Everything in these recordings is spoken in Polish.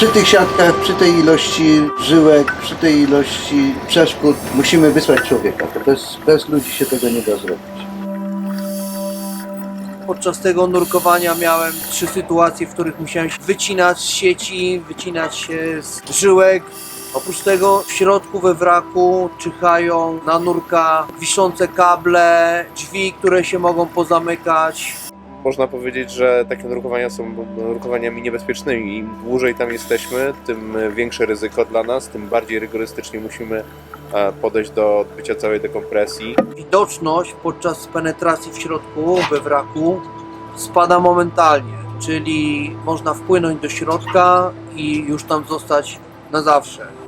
Przy tych siatkach, przy tej ilości żyłek, przy tej ilości przeszkód musimy wysłać człowieka. To bez, bez ludzi się tego nie da zrobić. Podczas tego nurkowania miałem trzy sytuacje, w których musiałem wycinać sieci, wycinać się z żyłek. Oprócz tego w środku we wraku czyhają na nurka wiszące kable, drzwi, które się mogą pozamykać. Można powiedzieć, że takie nurkowania są nurkowaniami niebezpiecznymi. Im dłużej tam jesteśmy, tym większe ryzyko dla nas, tym bardziej rygorystycznie musimy e, podejść do odbycia całej dekompresji. Widoczność podczas penetracji w środku we wraku spada momentalnie, czyli można wpłynąć do środka i już tam zostać na zawsze.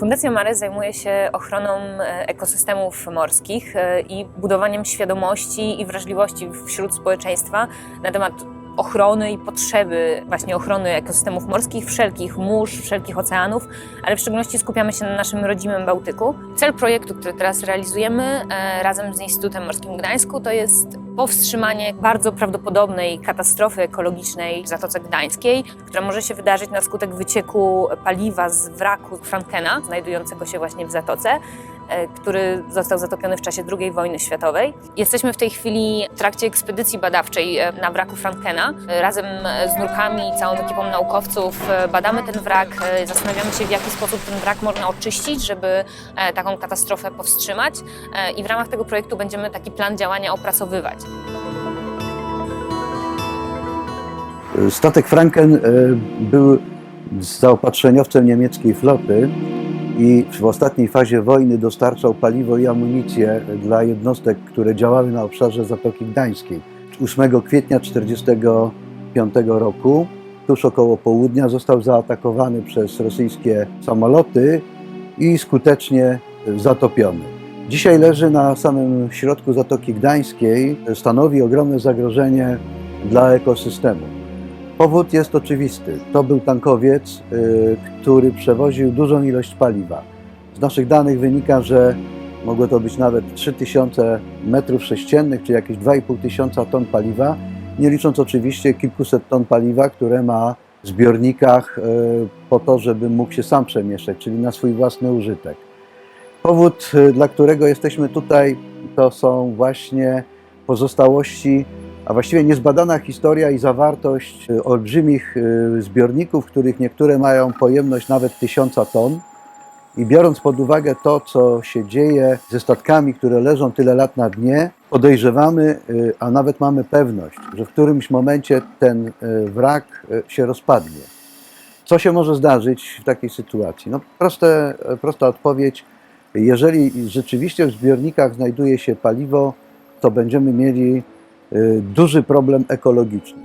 Fundacja Mare zajmuje się ochroną e, ekosystemów morskich e, i budowaniem świadomości i wrażliwości wśród społeczeństwa na temat ochrony i potrzeby właśnie ochrony ekosystemów morskich, wszelkich mórz, wszelkich oceanów, ale w szczególności skupiamy się na naszym rodzimym Bałtyku. Cel projektu, który teraz realizujemy e, razem z Instytutem Morskim w Gdańsku, to jest powstrzymanie bardzo prawdopodobnej katastrofy ekologicznej w Zatoce Gdańskiej, która może się wydarzyć na skutek wycieku paliwa z wraku Frankena, znajdującego się właśnie w Zatoce, który został zatopiony w czasie II wojny światowej. Jesteśmy w tej chwili w trakcie ekspedycji badawczej e, na wraku Frankena. E, Razem z nurkami i całą ekipą naukowców e, badamy ten wrak, e, zastanawiamy się w jaki sposób ten wrak można oczyścić, żeby e, taką katastrofę powstrzymać E, i w ramach tego projektu będziemy taki plan działania opracowywać. Statek Franken e, był zaopatrzeniowcem niemieckiej floty i w ostatniej fazie wojny dostarczał paliwo i amunicję dla jednostek, które działały na obszarze Zatoki Gdańskiej. 8 kwietnia 1945 roku, tuż około południa, został zaatakowany przez rosyjskie samoloty i skutecznie zatopiony. Dzisiaj leży na samym środku Zatoki Gdańskiej, stanowi ogromne zagrożenie dla ekosystemu. Powód jest oczywisty. To był tankowiec, y, który przewoził dużą ilość paliwa. Z naszych danych wynika, że mogło to być nawet 3000 metrów sześciennych, czy jakieś 2,5 tysiąca ton paliwa, nie licząc oczywiście kilkuset ton paliwa, które ma w zbiornikach y, po to, żeby mógł się sam przemieszczać, czyli na swój własny użytek. Powód, y, dla którego jesteśmy tutaj, to są właśnie pozostałości a właściwie niezbadana historia i zawartość y, olbrzymich y, zbiorników, których niektóre mają pojemność nawet tysiąca ton. I biorąc pod uwagę to, co się dzieje ze statkami, które leżą tyle lat na dnie, podejrzewamy, y, a nawet mamy pewność, że w którymś momencie ten wrak się rozpadnie. Co się może zdarzyć w takiej sytuacji? No, proste, prosta odpowiedź. Jeżeli rzeczywiście w zbiornikach znajduje się paliwo, to będziemy mieli duży problem ekologiczny.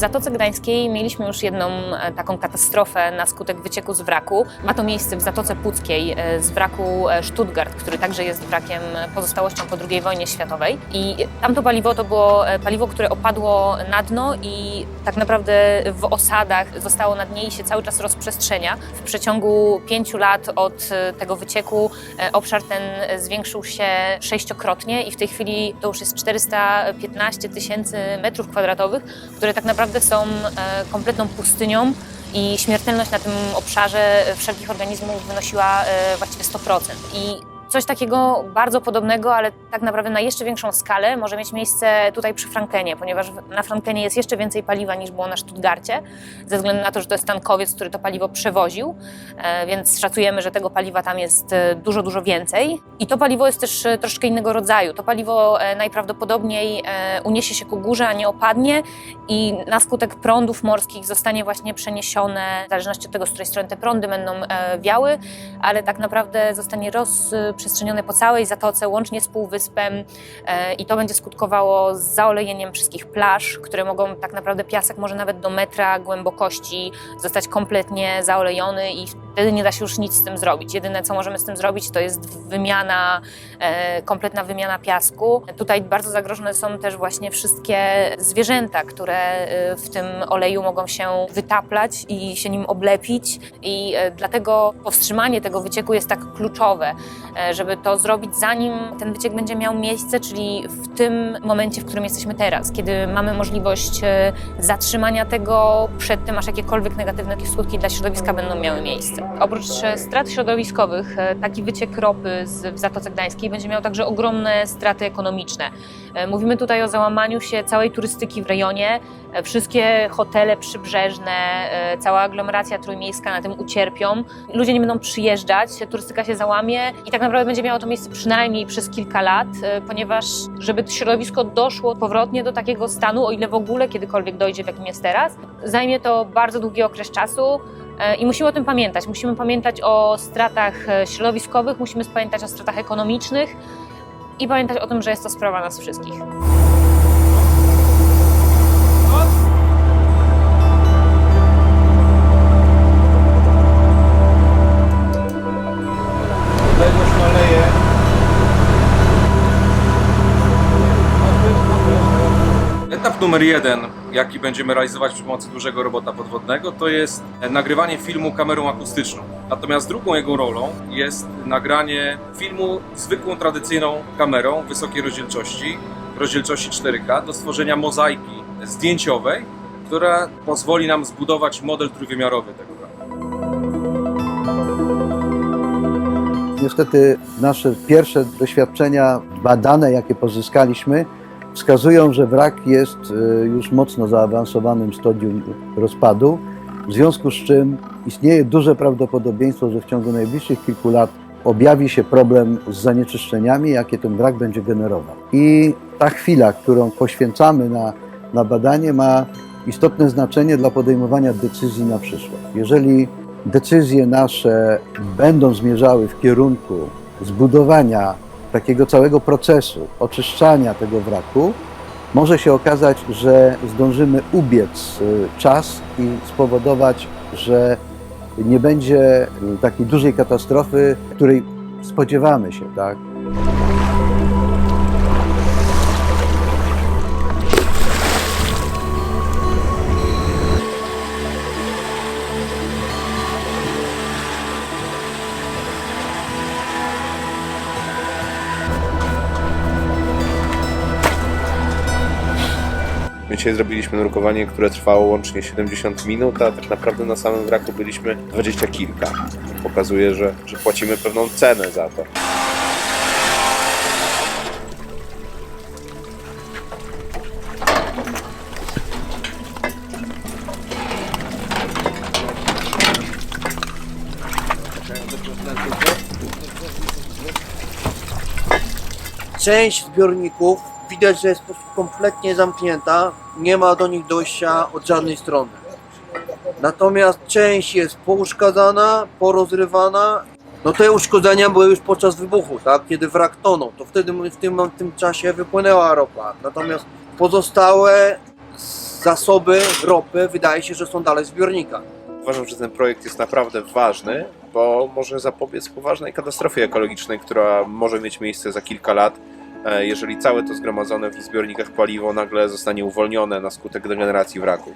Zatoce Gdańskiej mieliśmy już jedną e, taką katastrofę na skutek wycieku z wraku. Ma to miejsce w Zatoce Puckiej e, z wraku e, Stuttgart, który także jest wrakiem pozostałością po II wojnie światowej. I tamto paliwo to było paliwo, które opadło na dno i tak naprawdę w osadach zostało na dnie i się cały czas rozprzestrzenia. W przeciągu pięciu lat od tego wycieku obszar ten zwiększył się sześciokrotnie i w tej chwili to już jest 415 tysięcy metrów kwadratowych, które tak naprawdę są e, kompletną pustynią i śmiertelność na tym obszarze wszelkich organizmów wynosiła e, właściwie 100%. I Coś takiego bardzo podobnego, ale tak naprawdę na jeszcze większą skalę może mieć miejsce tutaj przy Frankenie, ponieważ na Frankenie jest jeszcze więcej paliwa niż było na Stuttgarcie, ze względu na to, że to jest tankowiec, który to paliwo przewoził, e, więc szacujemy, że tego paliwa tam jest e, dużo, dużo więcej. I to paliwo jest też e, troszkę innego rodzaju. To paliwo najprawdopodobniej uniesie się ku górze, a nie opadnie i na skutek prądów morskich zostanie właśnie przeniesione, w zależności od tego, z której strony te prądy będą wiały, ale tak naprawdę zostanie rozprzestrzenione po całej zatoce, łącznie z półwyspem e, i to będzie skutkowało zaolejeniem wszystkich plaż, które mogą tak naprawdę piasek może nawet do metra głębokości zostać kompletnie zaolejony i wtedy nie da się już nic z tym zrobić. Jedyne, co możemy z tym zrobić, to jest wymiana, e, kompletna wymiana piasku. Tutaj bardzo zagrożone są też właśnie wszystkie zwierzęta, które e, w tym oleju mogą się wytaplać i się nim oblepić i dlatego powstrzymanie tego wycieku jest tak kluczowe, żeby to zrobić zanim ten wyciek będzie miał miejsce, czyli w tym momencie, w którym jesteśmy teraz, kiedy mamy możliwość e, zatrzymania tego przed tym, aż jakiekolwiek negatywne skutki dla środowiska będą miały miejsce. Oprócz e, strat środowiskowych, e, taki wyciek ropy z, w Zatoce Gdańskiej będzie miał także ogromne straty ekonomiczne. E, Mówimy tutaj o załamaniu się całej turystyki w rejonie. E, Wszystkie hotele przybrzeżne, e, cała aglomeracja trójmiejska na tym ucierpią. Ludzie nie będą przyjeżdżać, turystyka się załamie i tak naprawdę będzie miało to miejsce przynajmniej przez kilka lat, ponieważ żeby środowisko doszło powrotnie do takiego stanu, o ile w ogóle kiedykolwiek dojdzie, w jakim jest teraz, zajmie to bardzo długi okres czasu. I musimy o tym pamiętać. Musimy pamiętać o stratach środowiskowych, musimy pamiętać o stratach ekonomicznych i pamiętać o tym, że jest to sprawa nas wszystkich. Numer jeden, jaki będziemy realizować przy pomocy dużego robota podwodnego, to jest nagrywanie filmu kamerą akustyczną. Natomiast drugą jego rolą jest nagranie filmu zwykłą, tradycyjną kamerą wysokiej rozdzielczości, rozdzielczości 4K, do stworzenia mozaiki zdjęciowej, która pozwoli nam zbudować model trójwymiarowy tego. Niestety nasze pierwsze doświadczenia badane, jakie pozyskaliśmy, wskazują, że wrak jest y, już mocno zaawansowanym stadium rozpadu, w związku z czym istnieje duże prawdopodobieństwo, że w ciągu najbliższych kilku lat objawi się problem z zanieczyszczeniami, jakie ten wrak będzie generował. I ta chwila, którą poświęcamy na, na badanie, ma istotne znaczenie dla podejmowania decyzji na przyszłość. Jeżeli decyzje nasze będą zmierzały w kierunku zbudowania takiego całego procesu oczyszczania tego wraku, może się okazać, że zdążymy ubiec y, czas i spowodować, że nie będzie y, takiej dużej katastrofy, której spodziewamy się, tak? My dzisiaj zrobiliśmy nurkowanie, które trwało łącznie 70 minut, a tak naprawdę na samym wraku byliśmy 20 kilka. Pokazuje, że, że płacimy pewną cenę za to. Część zbiorników widać, że jest po prostu kompletnie zamknięta, nie ma do nich dojścia od żadnej strony. Natomiast część jest pouszkadzana, porozrywana. No te uszkodzenia były już podczas wybuchu, tak? Kiedy wrak tonął, to wtedy w tym, w tym czasie wypłynęła ropa. Natomiast pozostałe zasoby ropy wydaje się, że są dalej w zbiornikach. Uważam, że ten projekt jest naprawdę ważny, bo może zapobiec poważnej katastrofie ekologicznej, która może mieć miejsce za kilka lat, jeżeli całe to zgromadzone w zbiornikach paliwo nagle zostanie uwolnione na skutek degeneracji wraku.